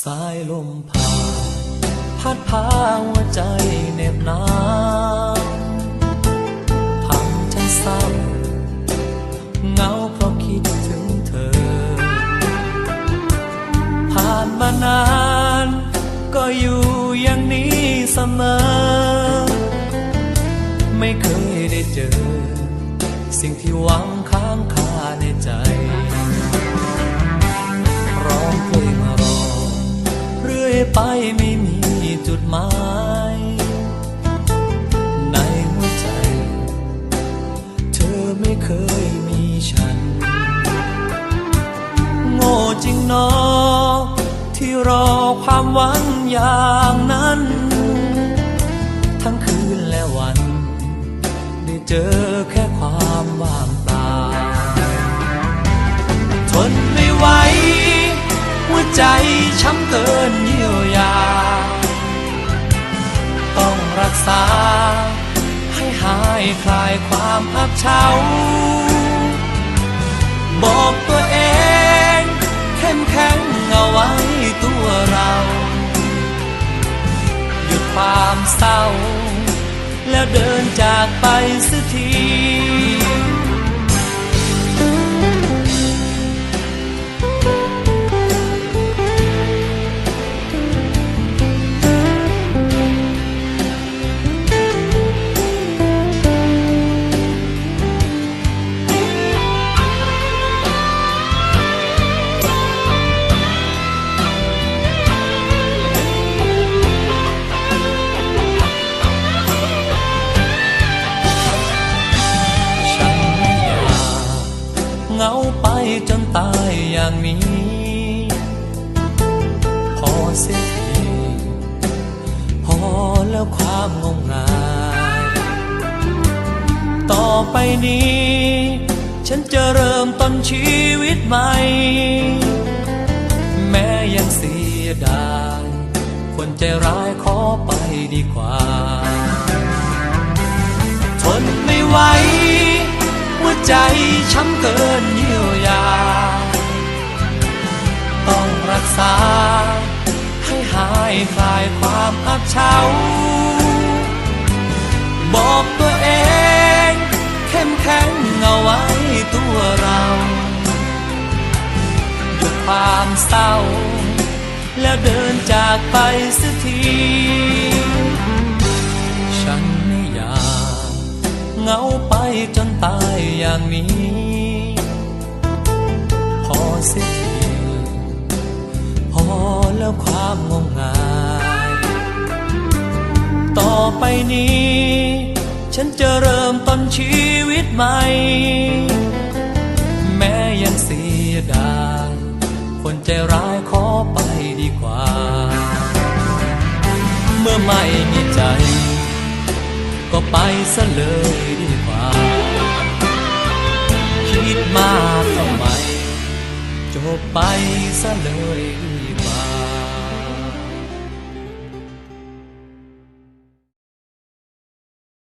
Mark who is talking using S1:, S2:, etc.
S1: สายลมผ่านพัดพาหัวใจเน็บหนาวทำฉันเศร้าเงาเพราะคิดถึงเธอ ผ่านมานาน ก็อยู่อย่างนี้เสมอ ไม่เคยได้เจอ สิ่งที่หวังค้างคาในใจ ไปไม่มีจุดหมาย ในหัวใจ เธอไม่เคยมีฉัน โง่จริงเนอที่รอความหวังอย่างนั้น ทั้งคืนและวัน ได้เจอแค่ความว่างเปล่าทนไม่ไหวหัวใจช้ำเกินเยี กษา ให้หายคลายความอับเฉาบอกตัวเองเข้มแข็งเอาไว้ตัวเรา หยุดความเศร้า แล้วเดินจากไปสักที เหงาไปจนตายอย่างนี้ พอเสียทีพอแล้วความงมงาย ต่อไปนี้ ฉันจะเริ่มต้นชีวิตใหม่ แม้ยังเสียดายคนใจร้ายขอไปดีกว่า ทนไม่ไหวหัวใจช้ำเกิน คลายความอับเฉา บอกตัวเอง เข้มแข็งเอาไว้ตัวเราหยุดความเศร้า แล้วเดินจากไปสักที ฉันไม่อยากเหงาไปจนตายอย่างนี้ ไปนี้ ฉันจะเริ่มต้นชีวิตใหม่ แม้ยังเสียดายคนใจร้ายขอไปดีกว่า เมื่อไม่มีใจ ก็ไปซะเลยดีกว่า คิดมากทำไมจบไปซะเลย